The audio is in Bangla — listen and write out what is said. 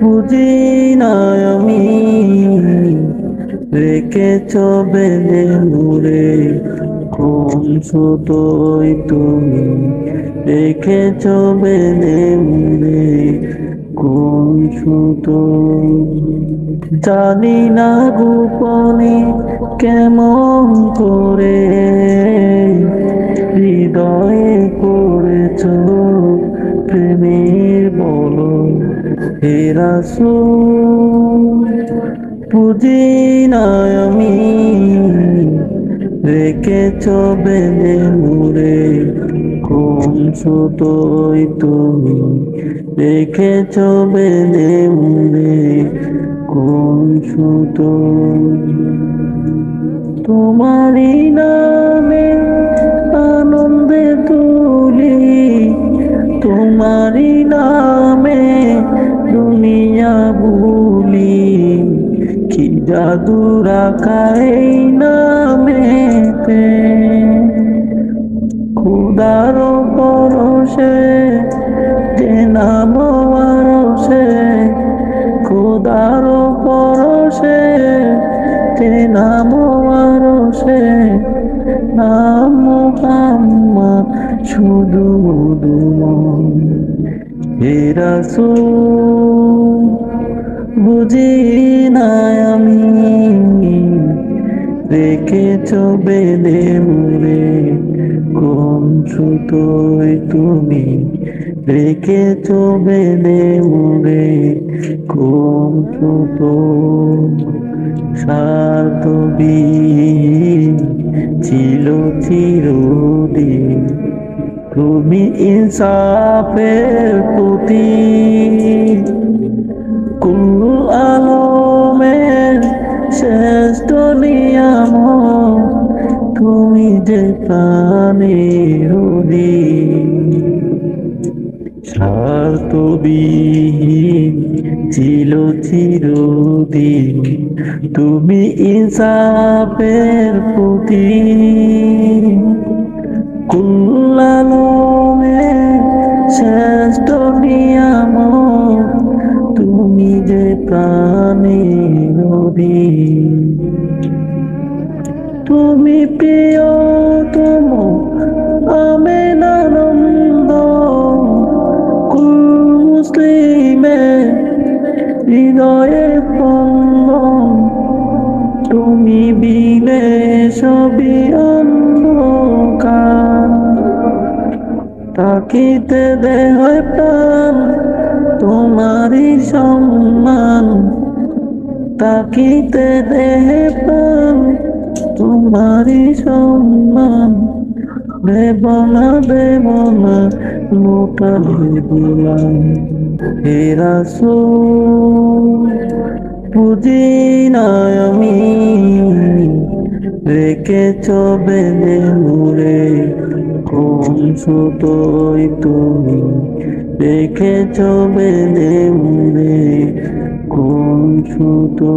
বুঝি না আমি রেখেছ বেলে নূরে, কোন সুতোই তুমি রেখেছ বেলে নূরে, কোন সুতো জানি না গোপনে কেমন করে, হৃদয়ে হে রাসূল বুঝি আমি রেখেছ বেলে মুরে কোন সুতোই তুমি রেখেছ বেলে মুরে কোন সুতো তোমারই নামে জাদু রাখাই নামেতে। খুদার পরশে যে নাম আরশে খুদার পরশে যে নাম আরশে নাম মোহাম্মদ শুধু দুমন হে রাসূল! বুঝি না আমি? রেখেছ বেদে মুরে কোন সুতোয় তুমি? রেখেছ বেদে মুরে কোন সুতো? সার্থবী ছিল চিরদিন, তুমি ইনসাফের প্রতি যে প্রাণের স্বার্থবিহীন ছিল চিরদিন। তুমি ইনসাফের প্রতি কুল্লালমে শ্রেষ্ঠ নিয়াম তুমি যে প্রাণী নদী তুমি প্রিয় তুম আমেনানন্দ কুল মুসলিমে হৃদয়ে পন্ন তুমি বিনে সবই অন্ধকার। তাকিতে দেহ প্রাণ, তোমারই সম্মান। তাকিতে দেহে প্রাণ তোমারই সম্মান। দেব না দেব না মোটা দিলাম হে রাসূল বুঝি না আমি রেখেছ বেলে মুরে কোন সুতোই তুমি রেখেছ বেলে মুরে কম সুতো